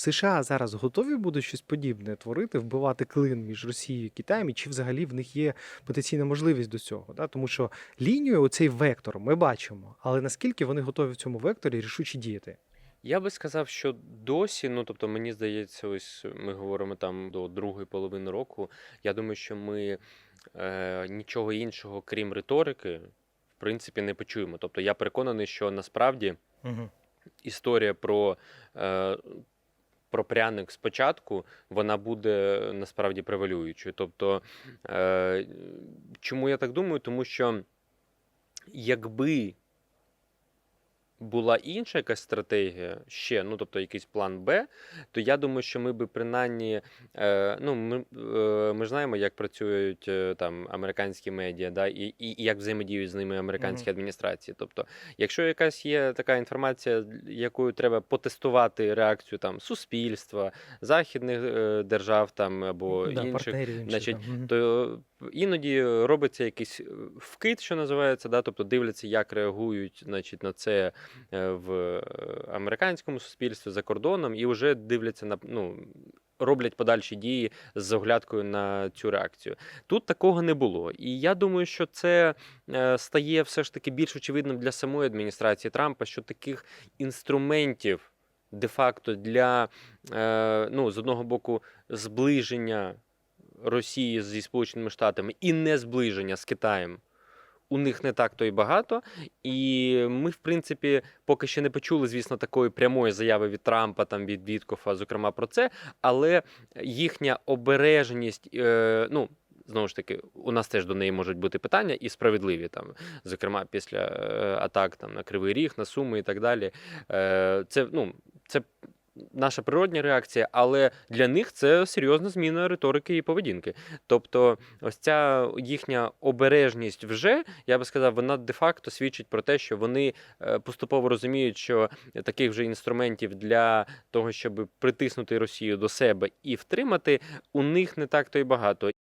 США зараз готові будуть щось подібне творити, вбивати клин між Росією і Китаєм, і чи взагалі в них є потенційна можливість до цього? Да? Тому що лінію, оцей вектор, ми бачимо, але наскільки вони готові в цьому векторі рішуче діяти? Я би сказав, що досі, ну тобто, мені здається, ось ми говоримо там до другої половини року. Я думаю, що ми е, нічого іншого, крім риторики, в принципі, не почуємо. Тобто, я переконаний, що насправді Угу. історія про, е, про пряник спочатку, вона буде насправді превалюючою. Тобто, е, чому я так думаю? Тому що якби була інша якась стратегія ще, ну тобто якийсь план Б, то я думаю, що ми би принаймні, е, ну ми, е, ми ж знаємо, як працюють е, там американські медіа, да, і, і, і як взаємодіють з ними американські адміністрації. Тобто, якщо якась є така інформація, якою треба потестувати реакцію там суспільства, західних е, держав там або Да, інших інших, значить. Мгм. то іноді робиться якийсь е, вкид, що називається, да, тобто дивляться, як реагують значить, на це в е, американському суспільстві за кордоном, і вже дивляться на ну. Роблять подальші дії з оглядкою на цю реакцію. Тут такого не було. І я думаю, що це е, стає все ж таки більш очевидним для самої адміністрації Трампа, що таких інструментів де-факто для е, ну, з одного боку зближення Росії зі Сполученими Штатами і не зближення з Китаєм. У них не так то й багато, і ми, в принципі, поки ще не почули, звісно, такої прямої заяви від Трампа, там від Віткофа, зокрема про це. Але їхня обережність, е, ну знову ж таки, у нас теж до неї можуть бути питання і справедливі там, зокрема, після е, атак там на Кривий Ріг, на Суми і так далі. Е, це ну наша природня реакція, але для них це серйозна зміна риторики і поведінки. Тобто, ось ця їхня обережність вже, я би сказав, вона де-факто свідчить про те, що вони е, поступово розуміють, що таких вже інструментів для того, щоб притиснути Росію до себе і втримати, у них не так то й багато.